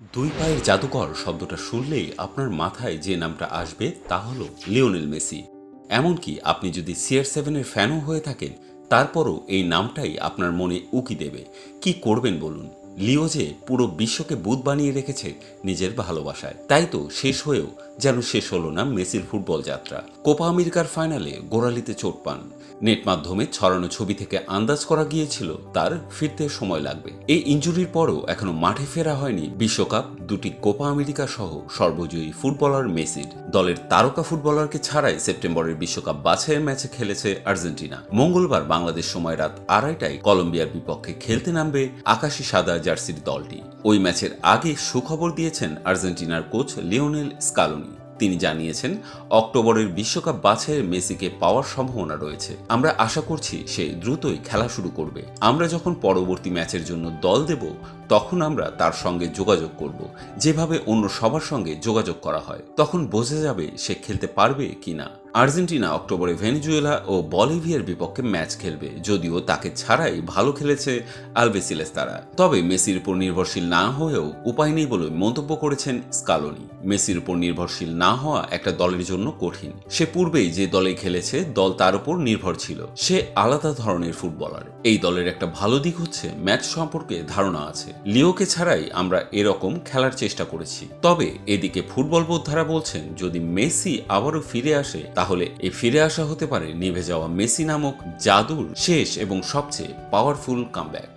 দুই পায়ের জাদুকর শব্দটা শুনলেই আপনার মাথায় যে নামটা আসবে তা হল লিওনেল মেসি। এমনকি আপনি যদি সিআর সেভেনের ফ্যানও হয়ে থাকেন, তারপরও এই নামটাই আপনার মনে উকি দেবে। কি করবেন বলুন? লিও যে পুরো বিশ্বকে বুধ বানিয়ে রেখেছে নিজের ভালোবাসায়, তাই তো শেষ হয়েও যেন শেষ হলো না মেসির ফুটবল যাত্রা। কোপা আমেরিকার ফাইনালে গোড়ালিতে চোট পান। নেট মাধ্যমে ছড়ানো ছবি থেকে আন্দাজ করা গিয়েছিল তার ফিরতে সময় লাগবে। এই ইঞ্জুরির পরও এখনও মাঠে ফেরা হয়নি বিশ্বকাপ দুটি কোপা আমেরিকা সহ সর্বজয়ী ফুটবলার মেসির। দলের তারকা ফুটবলারকে ছাড়াই সেপ্টেম্বরের বিশ্বকাপ বাছাইয়ের ম্যাচে খেলেছে আর্জেন্টিনা। মঙ্গলবার বাংলাদেশ সময় রাত আড়াইটায় কলম্বিয়ার বিপক্ষে খেলতে নামবে আকাশি সাদা জার্সির দলটি। ওই ম্যাচের আগে সুখবর দিয়েছেন আর্জেন্টিনার কোচ লিওনেল স্কালোনি। তিনি জানিয়েছেন, অক্টোবরের বিশ্বকাপ বাছাইয়ের মেসিকে পাওয়ার সম্ভাবনা রয়েছে। আমরা আশা করছি সে দ্রুতই খেলা শুরু করবে। আমরা যখন পরবর্তী ম্যাচের জন্য দল দেব, তখন আমরা তার সঙ্গে যোগাযোগ করব। যেভাবে অন্য সবার সঙ্গে যোগাযোগ করা হয়, তখন বোঝা যাবে সে খেলতে পারবে কিনা। আর্জেন্টিনা, অক্টোবরে ভেনেজুয়েলা ও বলিভিয়ার বিপক্ষে ম্যাচ খেলবে। যদিও তাকে ছাড়াই ভালো খেলেছে আলবেসিলেস তারা। তবে মেসির উপর নির্ভরশীল না হয়েও উপায় নেই বলে মন্তব্য করেছেন স্কালোনি। মেসির উপর নির্ভরশীল না হওয়া একটা দলের জন্য কঠিন। সে পূর্বেই যে দলে খেলেছে, দল তার উপর নির্ভর ছিল। সে আলাদা ধরনের ফুটবলার। এই দলের একটা ভালো দিক হচ্ছে, ম্যাচ সম্পর্কে ধারণা আছে। লিওকে ছাড়াই আমরা এরকম খেলার চেষ্টা করেছি। তবে এদিকে ফুটবল বোদ্ধারা বলছেন, যদি মেসি আবারও ফিরে আসে তাহলে এই ফিরে আসা হতে পারে নিভে যাওয়া মেসি নামক জাদুর শেষ এবং সবচেয়ে পাওয়ারফুল কামব্যাক